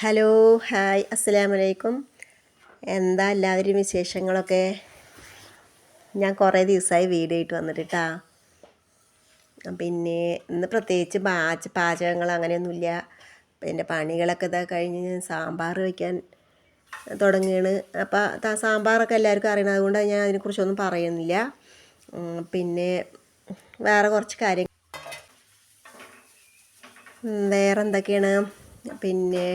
Hello hi അസ്സലാമു അലൈക്കും എന്താ എല്ലാവരും വിശേഷങ്ങളൊക്കെ? ഞാൻ കുറേ ദിവസമായി വീഡിയോ ആയിട്ട് വന്നിട്ടാ ട്ടാ പിന്നെ ഇന്ന് പ്രത്യേകിച്ച് പാച പാചകങ്ങൾ അങ്ങനെയൊന്നുമില്ല. പിന്നെ പണികളൊക്കെ ഇതാ കഴിഞ്ഞ് ഞാൻ സാമ്പാർ വയ്ക്കാൻ തുടങ്ങുകയാണ് അപ്പോൾ സാമ്പാറൊക്കെ എല്ലാവർക്കും അറിയണം. അതുകൊണ്ട് ഞാൻ അതിനെക്കുറിച്ചൊന്നും പറയുന്നില്ല. പിന്നെ വേറെ കുറച്ച് കാര്യങ്ങൾ. വേറെ എന്തൊക്കെയാണ് പിന്നെ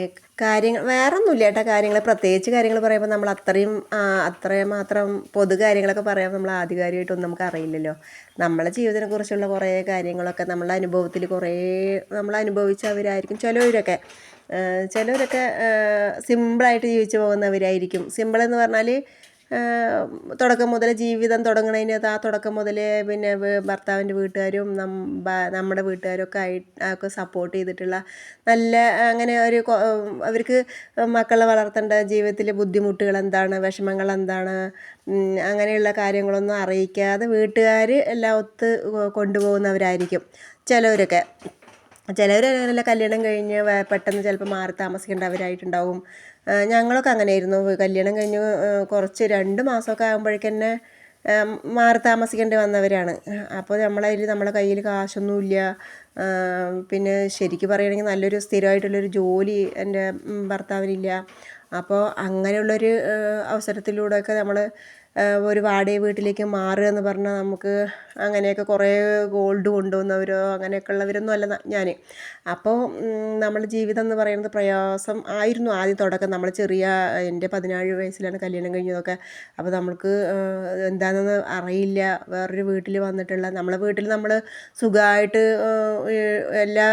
കാര്യങ്ങൾ വേറെ ഒന്നുമില്ല കേട്ടോ കാര്യങ്ങൾ. പ്രത്യേകിച്ച് കാര്യങ്ങൾ പറയുമ്പോൾ നമ്മൾ അത്രയും അത്രയും മാത്രം പൊതു കാര്യങ്ങളൊക്കെ പറയാൻ നമ്മൾ ആധികാരികമായിട്ടൊന്നും നമുക്ക് അറിയില്ലല്ലോ. നമ്മളെ ജീവിതത്തിനെ കുറിച്ചുള്ള കുറേ കാര്യങ്ങളൊക്കെ നമ്മളെ അനുഭവത്തിൽ കുറേ നമ്മൾ അനുഭവിച്ചവരായിരിക്കും ചിലവരൊക്കെ ചിലവരൊക്കെ സിമ്പിളായിട്ട് ജീവിച്ചു പോകുന്നവരായിരിക്കും. സിമ്പിൾ എന്ന് പറഞ്ഞാൽ തുടക്കം മുതൽ ജീവിതം തുടങ്ങണതിന് ആ തുടക്കം മുതൽ പിന്നെ ഭർത്താവിന്റെ വീട്ടുകാരും നമ്മുടെ വീട്ടുകാരും ഒക്കെ ആയി ഒക്കെ സപ്പോർട്ട് ചെയ്തിട്ടുള്ള നല്ല അങ്ങനെ ഒരു അവർക്ക് മക്കളെ വളർത്തേണ്ട ജീവിതത്തിലെ ബുദ്ധിമുട്ടുകൾ എന്താണ് വിഷമങ്ങൾ എന്താണ് അങ്ങനെയുള്ള കാര്യങ്ങളൊന്നും അറിയിക്കാതെ വീട്ടുകാർ എല്ലാം ഒത്ത് കൊണ്ടുപോകുന്നവരായിരിക്കും ചിലവരൊക്കെ. ചിലവർ അങ്ങനെയല്ല കല്യാണം കഴിഞ്ഞ് പെട്ടെന്ന് ചിലപ്പോൾ മാറി താമസിക്കേണ്ടവരായിട്ടുണ്ടാവും ഞങ്ങളൊക്കെ അങ്ങനെയായിരുന്നു. കല്യാണം കഴിഞ്ഞ് കുറച്ച് രണ്ട് മാസമൊക്കെ ആകുമ്പോഴേക്കന്നെ മാറി താമസിക്കേണ്ടി വന്നവരാണ്. അപ്പോൾ നമ്മളതിൽ നമ്മളെ കയ്യിൽ കാശൊന്നുമില്ല. പിന്നെ ശരിക്കും പറയുകയാണെങ്കിൽ നല്ലൊരു സ്ഥിരമായിട്ടുള്ളൊരു ജോലി എന്റെ ഭർത്താവിനില്ല. അപ്പോൾ അങ്ങനെയുള്ളൊരു അവസരത്തിലൂടെയൊക്കെ നമ്മൾ ഒരു വാടക വീട്ടിലേക്ക് മാറുക എന്ന് പറഞ്ഞാൽ നമുക്ക് അങ്ങനെയൊക്കെ കുറേ ഗോൾഡ് കൊണ്ടുവന്നവരോ അങ്ങനെയൊക്കെ ഉള്ളവരൊന്നും അല്ല ഞാൻ അപ്പോൾ നമ്മുടെ ജീവിതം എന്ന് പറയുന്നത് പ്രയാസം ആയിരുന്നു ആദ്യം തുടക്കം. നമ്മൾ ചെറിയ എന്റെ പതിനാറ് വയസ്സിലാണ് കല്യാണം കഴിഞ്ഞതൊക്കെ. അപ്പോൾ നമ്മൾക്ക് എന്താണെന്ന് അറിയില്ല. വേറൊരു വീട്ടിൽ വന്നിട്ടുള്ള നമ്മളെ വീട്ടിൽ നമ്മൾ സുഖമായിട്ട് എല്ലാ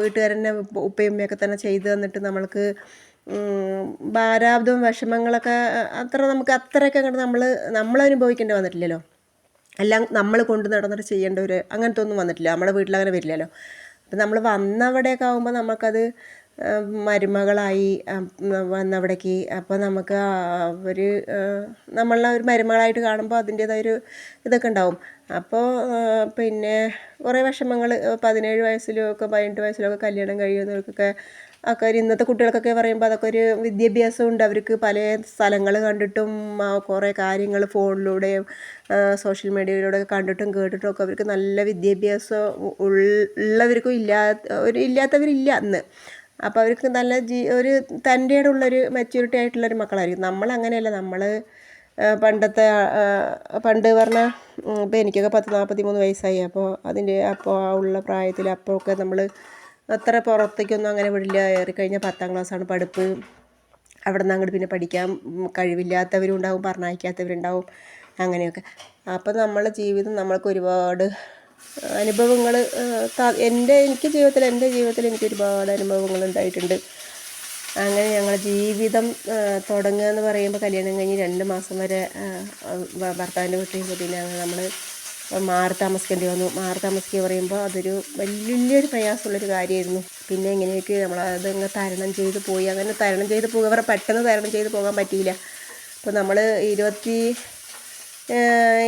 വീട്ടുകാരനെ ഉപ്പയും ഉമ്മയൊക്കെ തന്നെ ചെയ്തു തന്നിട്ട് നമ്മൾക്ക് ഭാരാബ്ദവും വിഷമങ്ങളൊക്കെ അത്ര നമുക്ക് അത്രയൊക്കെ അങ്ങോട്ട് നമ്മൾ അനുഭവിക്കേണ്ടി വന്നിട്ടില്ലല്ലോ. എല്ലാം നമ്മൾ കൊണ്ട് നടന്നിട്ട് ചെയ്യേണ്ട ഒരു അങ്ങനത്തെ ഒന്നും വന്നിട്ടില്ല. നമ്മുടെ വീട്ടിൽ അങ്ങനെ വരില്ലല്ലോ. അപ്പം നമ്മൾ വന്നവിടെയൊക്കെ ആകുമ്പോൾ നമുക്കത് മരുമകളായി വന്നവിടേക്ക്. അപ്പോൾ നമുക്ക് അവർ നമ്മളെ ഒരു മരുമകളായിട്ട് കാണുമ്പോൾ അതിന്റേതായൊരു ഇതൊക്കെ ഉണ്ടാവും. അപ്പോൾ പിന്നെ കുറേ വിഷമങ്ങൾ പതിനേഴ് വയസ്സിലും ഒക്കെ പതിനെട്ട് വയസ്സിലൊക്കെ കല്യാണം കഴിയുന്നവർക്കൊക്കെ ഒക്കെ ഒരു ഇന്നത്തെ കുട്ടികൾക്കൊക്കെ പറയുമ്പോൾ അതൊക്കെ ഒരു വിദ്യാഭ്യാസം ഉണ്ട്. അവർക്ക് പല സ്ഥലങ്ങൾ കണ്ടിട്ടും കുറേ കാര്യങ്ങൾ ഫോണിലൂടെയും സോഷ്യൽ മീഡിയയിലൂടെ കണ്ടിട്ടും കേട്ടിട്ടും ഒക്കെ അവർക്ക് നല്ല വിദ്യാഭ്യാസം ഉള്ളവർക്കും ഇല്ലാ ഒരു ഇല്ലാത്തവരില്ല അന്ന്. അപ്പോൾ അവർക്ക് നല്ല ജീ ഒരു തന്റെ ഉള്ളൊരു മെച്യൂരിറ്റി ആയിട്ടുള്ളൊരു മക്കളായിരിക്കും. നമ്മൾ അങ്ങനെയല്ല നമ്മൾ പണ്ടത്തെ പണ്ട് പറഞ്ഞാൽ ഇപ്പോൾ എനിക്കൊക്കെ പത്ത് നാൽപ്പത്തി മൂന്ന് വയസ്സായി. അപ്പോൾ അതിന്റെ അപ്പോൾ ആ ഉള്ള പ്രായത്തിൽ അപ്പോൾ ഒക്കെ നമ്മൾ അത്ര പുറത്തേക്കൊന്നും അങ്ങനെ വിടില്ല. ഏറിക്കഴിഞ്ഞാൽ പത്താം ക്ലാസ്സാണ് പഠിപ്പ്. അവിടെ നിന്ന് അങ്ങോട്ട് പിന്നെ പഠിക്കാൻ കഴിവില്ലാത്തവരുണ്ടാവും പറഞ്ഞയക്കാത്തവരുണ്ടാവും അങ്ങനെയൊക്കെ. അപ്പോൾ നമ്മളെ ജീവിതം നമ്മൾക്ക് ഒരുപാട് അനുഭവങ്ങൾ എന്റെ എനിക്ക് ജീവിതത്തിൽ എന്റെ ജീവിതത്തിൽ എനിക്ക് ഒരുപാട് അനുഭവങ്ങൾ ഉണ്ടായിട്ടുണ്ട്. അങ്ങനെ ഞങ്ങൾ ജീവിതം തുടങ്ങുക എന്ന് പറയുമ്പോൾ കല്യാണം കഴിഞ്ഞ് രണ്ട് മാസം വരെ ഭർത്താവിന്റെ വീട്ടിൽ പിന്നെ നമ്മൾ മാറി താമസിക്കേണ്ടി വന്നു. മാറി താമസിക്കുക പറയുമ്പോൾ അതൊരു വലിയൊരു പ്രയാസമുള്ളൊരു കാര്യമായിരുന്നു. പിന്നെ എങ്ങനെയൊക്കെ നമ്മൾ അതങ്ങ് തരണം ചെയ്ത് പോയി. അങ്ങനെ തരണം ചെയ്ത് പോകുക പെട്ടെന്ന് തരണം ചെയ്ത് പോകാൻ പറ്റിയില്ല. അപ്പോൾ നമ്മൾ ഇരുപത്തി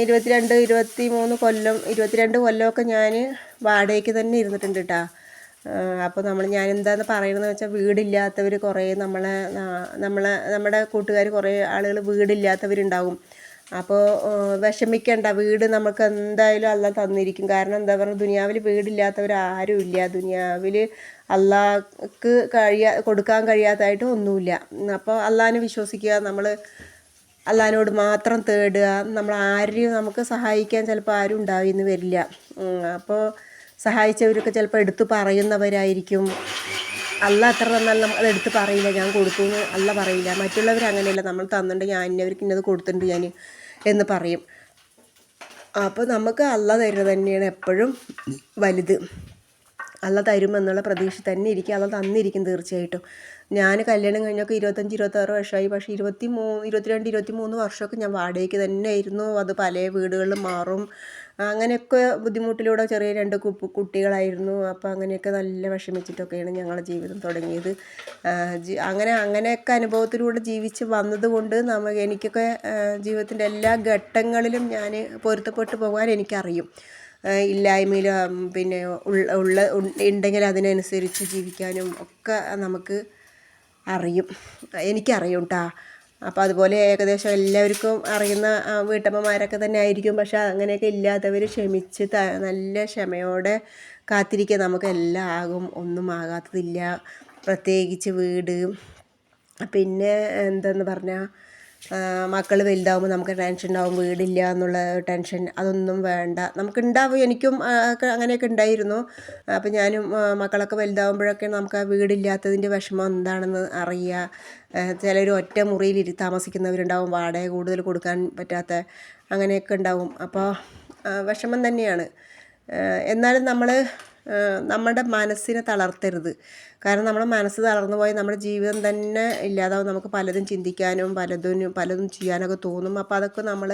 ഇരുപത്തിരണ്ട് ഇരുപത്തി മൂന്ന് കൊല്ലം ഇരുപത്തിരണ്ട് കൊല്ലമൊക്കെ ഞാൻ വാടകയ്ക്ക് തന്നെ ഇരുന്നിട്ടുണ്ട് കേട്ടോ അപ്പോൾ നമ്മൾ ഞാൻ എന്താന്ന് പറയണമെന്ന് വെച്ചാൽ വീടില്ലാത്തവർ കുറേ നമ്മളെ നമ്മളെ നമ്മുടെ കൂട്ടുകാർ കുറേ ആളുകൾ വീടില്ലാത്തവരുണ്ടാവും. അപ്പോൾ വിഷമിക്കേണ്ട വീട് നമുക്ക് എന്തായാലും അല്ല തന്നിരിക്കും. കാരണം എന്താ പറയുക ദുനിയാവിൽ വീടില്ലാത്തവർ ആരും ഇല്ല. ദുനിയാവിൽ അള്ളാക്ക് കഴിയാ കൊടുക്കാൻ കഴിയാത്തതായിട്ട് ഒന്നുമില്ല. അപ്പോൾ അള്ളാഹിനെ വിശ്വസിക്കുക നമ്മൾ അള്ളഹാനോട് മാത്രം തേടുക നമ്മൾ ആരെയും നമുക്ക് സഹായിക്കാൻ ചിലപ്പോൾ ആരും ഉണ്ടാവിന്ന് വരില്ല. അപ്പോൾ സഹായിച്ചവരൊക്കെ ചിലപ്പോൾ എടുത്തു പറയുന്നവരായിരിക്കും. അല്ല അത്ര തന്നാൽ നമ്മൾ അത് എടുത്ത് പറയില്ല ഞാൻ കൊടുത്തു എന്ന് അല്ല പറയില്ല. മറ്റുള്ളവർ അങ്ങനെയല്ല നമ്മൾ തന്നിട്ടുണ്ട് ഞാൻ ഇന്നവർക്ക് ഇന്നത് കൊടുത്തിട്ടുണ്ട് ഞാൻ എന്ന് പറയും. അപ്പോൾ നമുക്ക് അല്ല തരുന്നത് തന്നെയാണ് എപ്പോഴും വലുത്. അല്ല തരുമെന്നുള്ള പ്രതീക്ഷ തന്നെ ഇരിക്കും. അല്ല തന്നിരിക്കും തീർച്ചയായിട്ടും. ഞാൻ കല്യാണം കഴിഞ്ഞൊക്കെ ഇരുപത്തഞ്ച് ഇരുപത്താറ് വർഷമായി. പക്ഷേ ഇരുപത്തി മൂ ഇരുപത്തിരണ്ട് ഇരുപത്തി മൂന്ന് വർഷമൊക്കെ ഞാൻ വാടകയ്ക്ക് തന്നെ ആയിരുന്നു അത് പല വീടുകളിലും മാറും. അങ്ങനെയൊക്കെ ബുദ്ധിമുട്ടിലൂടെ ചെറിയ രണ്ട് കുട്ടികളായിരുന്നു. അപ്പോൾ അങ്ങനെയൊക്കെ നല്ല വിഷമിച്ചിട്ടൊക്കെയാണ് ഞങ്ങളുടെ ജീവിതം തുടങ്ങിയത്. അങ്ങനെ അങ്ങനെയൊക്കെ അനുഭവത്തിലൂടെ ജീവിച്ച് വന്നതുകൊണ്ട് നമുക്ക് എനിക്കൊക്കെ ജീവിതത്തിന്റെ എല്ലാ ഘട്ടങ്ങളിലും ഞാൻ പൊരുത്തപ്പെട്ടു പോകാൻ എനിക്കറിയും. ഇല്ലായ്മയിൽ പിന്നെ ഉള്ള ഉള്ള ഉണ്ടെങ്കിൽ അതിനനുസരിച്ച് ജീവിക്കാനും ഒക്കെ നമുക്ക് അറിയും. എനിക്കറിയും കേട്ടോ അപ്പോൾ അതുപോലെ ഏകദേശം എല്ലാവർക്കും അറിയുന്ന വീട്ടമ്മമാരൊക്കെ തന്നെ ആയിരിക്കും. പക്ഷെ അങ്ങനെയൊക്കെ ഇല്ലാത്തവർ ക്ഷമിച്ച് ത നല്ല ക്ഷമയോടെ കാത്തിരിക്കുക നമുക്ക് എല്ലാം ആകും ഒന്നും ആകാത്തതില്ല. പ്രത്യേകിച്ച് വീട്. പിന്നെ എന്തെന്ന് പറഞ്ഞാൽ മക്കൾ വലുതാവുമ്പോൾ നമുക്ക് ടെൻഷൻ ഉണ്ടാവും വീടില്ല എന്നുള്ള ടെൻഷൻ അതൊന്നും വേണ്ട. നമുക്ക് ഉണ്ടാവും എനിക്കും അങ്ങനെയൊക്കെ ഉണ്ടായിരുന്നു. അപ്പോൾ ഞാനും മക്കളൊക്കെ വലുതാവുമ്പോഴൊക്കെ നമുക്ക് ആ വീടില്ലാത്തതിന്റെ വിഷമം എന്താണെന്ന് അറിയുക ചിലർ ഒറ്റ മുറിയിൽ താമസിക്കുന്നവരുണ്ടാവും വാടക കൂടുതൽ കൊടുക്കാൻ പറ്റാത്ത അങ്ങനെയൊക്കെ ഉണ്ടാവും. അപ്പോൾ വിഷമം തന്നെയാണ്. എന്നാലും നമ്മൾ നമ്മുടെ മനസ്സിനെ തളർത്തരുത്. കാരണം നമ്മുടെ മനസ്സ് തളർന്നു പോയി നമ്മുടെ ജീവിതം തന്നെ ഇല്ലാതാവും. നമുക്ക് പലതും ചിന്തിക്കാനും പലതും പലതും ചെയ്യാനൊക്കെ തോന്നും. അപ്പോൾ അതൊക്കെ നമ്മൾ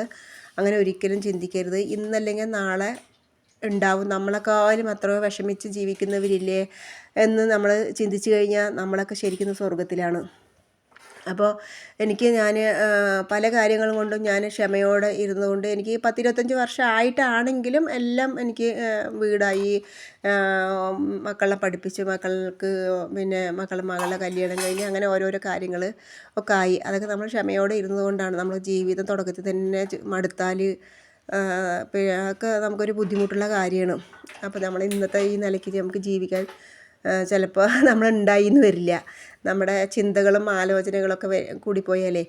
അങ്ങനെ ഒരിക്കലും ചിന്തിക്കരുത്. ഇന്നല്ലെങ്കിൽ നാളെ ഉണ്ടാവും. നമ്മളെക്കാളും അത്രയോ വിഷമിച്ച് ജീവിക്കുന്നവരില്ലേ എന്ന് നമ്മൾ ചിന്തിച്ചു കഴിഞ്ഞാൽ നമ്മളൊക്കെ ശരിക്കും സ്വർഗത്തിലാണ് അപ്പോൾ എനിക്ക് ഞാൻ പല കാര്യങ്ങളും കൊണ്ടും ഞാൻ ക്ഷമയോടെ ഇരുന്നുകൊണ്ട് എനിക്ക് പത്തിരുപത്തഞ്ച് വർഷം ആയിട്ടാണെങ്കിലും എല്ലാം എനിക്ക് വീടായി. മക്കളെ പഠിപ്പിച്ച് മക്കൾക്ക് പിന്നെ മക്കളെ മകളുടെ കല്യാണം കഴിഞ്ഞ് അങ്ങനെ ഓരോരോ കാര്യങ്ങൾ ഒക്കെ ആയി. അതൊക്കെ നമ്മൾ ക്ഷമയോടെ ഇരുന്നുകൊണ്ടാണ് നമ്മൾ ജീവിതം തുടക്കത്തിൽ തന്നെ മടുത്താൽ ഒക്കെ നമുക്കൊരു ബുദ്ധിമുട്ടുള്ള കാര്യമാണ്. അപ്പോൾ നമ്മൾ ഇന്നത്തെ ഈ നിലയ്ക്ക് നമുക്ക് ജീവിക്കാൻ ചിലപ്പോൾ നമ്മൾ ഉണ്ടായി എന്ന് വരില്ല. നമ്മുടെ ചിന്തകളും ആലോചനകളൊക്കെ കൂടിപ്പോയാലേ.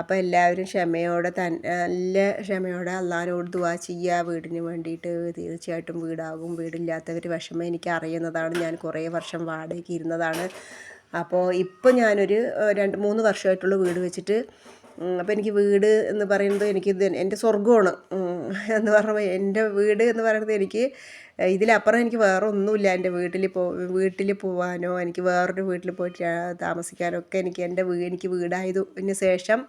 അപ്പോൾ എല്ലാവരും ക്ഷമയോടെ തൻ നല്ല ക്ഷമയോടെ അള്ളാഹിനോട് ദുവാ ചെയ്യുക വീടിന് വേണ്ടിയിട്ട് തീർച്ചയായിട്ടും വീടാകും. വീടില്ലാത്തവർ വിഷമം എനിക്ക് അറിയുന്നതാണ് ഞാൻ കുറേ വർഷം വാടകയ്ക്ക് ഇരുന്നതാണ്. അപ്പോൾ ഇപ്പോൾ ഞാനൊരു രണ്ട് മൂന്ന് വർഷമായിട്ടുള്ള വീട് വെച്ചിട്ട് അപ്പോൾ എനിക്ക് വീട് എന്ന് പറയുന്നത് എനിക്ക് എന്റെ സ്വർഗമാണ്. എന്ന് പറഞ്ഞാൽ എന്റെ വീട് എന്ന് പറയുന്നത് എനിക്ക് ഇതിലപ്പുറം എനിക്ക് വേറെ ഒന്നുമില്ല എന്റെ വീട്ടിൽ പോ വീട്ടിൽ പോവാനോ എനിക്ക് വേറൊരു വീട്ടിൽ പോയിട്ട് താമസിക്കാനോ ഒക്കെ എനിക്ക് എന്റെ വീ എനിക്ക് വീടായതിന് ശേഷം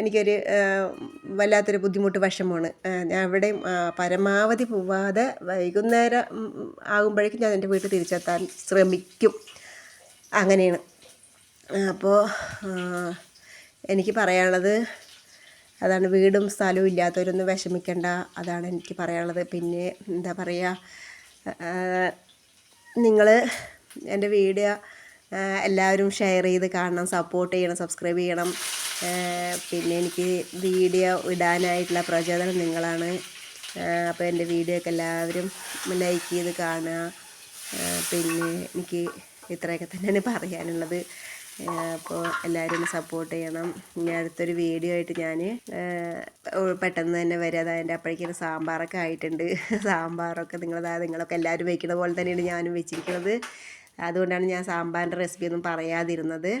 എനിക്കൊരു വല്ലാത്തൊരു ബുദ്ധിമുട്ട് വിഷമമാണ്. ഞാൻ എവിടെയും പരമാവധി പോവാതെ വൈകുന്നേരം ആകുമ്പോഴേക്കും ഞാൻ എന്റെ വീട്ടിൽ തിരിച്ചെത്താൻ ശ്രമിക്കും. അങ്ങനെയാണ്. അപ്പോൾ എനിക്ക് പറയാനുള്ളത് അതാണ് വീടും സ്ഥലവും ഇല്ലാത്തവരൊന്നും വിഷമിക്കണ്ട. അതാണ് എനിക്ക് പറയാനുള്ളത്. പിന്നെ എന്താ പറയുക നിങ്ങൾ എന്റെ വീഡിയോ എല്ലാവരും ഷെയർ ചെയ്ത് കാണണം സപ്പോർട്ട് ചെയ്യണം സബ്സ്ക്രൈബ് ചെയ്യണം. പിന്നെ എനിക്ക് വീഡിയോ ഇടാനായിട്ടുള്ള പ്രചോദനം നിങ്ങളാണ്. അപ്പോൾ എന്റെ വീഡിയോ ഒക്കെ എല്ലാവരും ലൈക്ക് ചെയ്ത് കാണുക. പിന്നെ എനിക്ക് ഇത്രയൊക്കെ തന്നെയാണ് പറയാനുള്ളത്. അപ്പോൾ എല്ലാവരും സപ്പോർട്ട് ചെയ്യണം. ഇനി അടുത്തൊരു വീഡിയോ ആയിട്ട് ഞാൻ പെട്ടെന്ന് തന്നെ വരിക അതായത് അപ്പോഴേക്കും സാമ്പാറൊക്കെ ആയിട്ടുണ്ട്. സാമ്പാറൊക്കെ നിങ്ങളതാ നിങ്ങളൊക്കെ എല്ലാവരും വയ്ക്കുന്ന പോലെ തന്നെയാണ് ഞാനും വെച്ചിരിക്കുന്നത് അതുകൊണ്ടാണ് ഞാൻ സാമ്പാറിന്റെ റെസിപ്പി ഒന്നും പറയാതിരുന്നത്.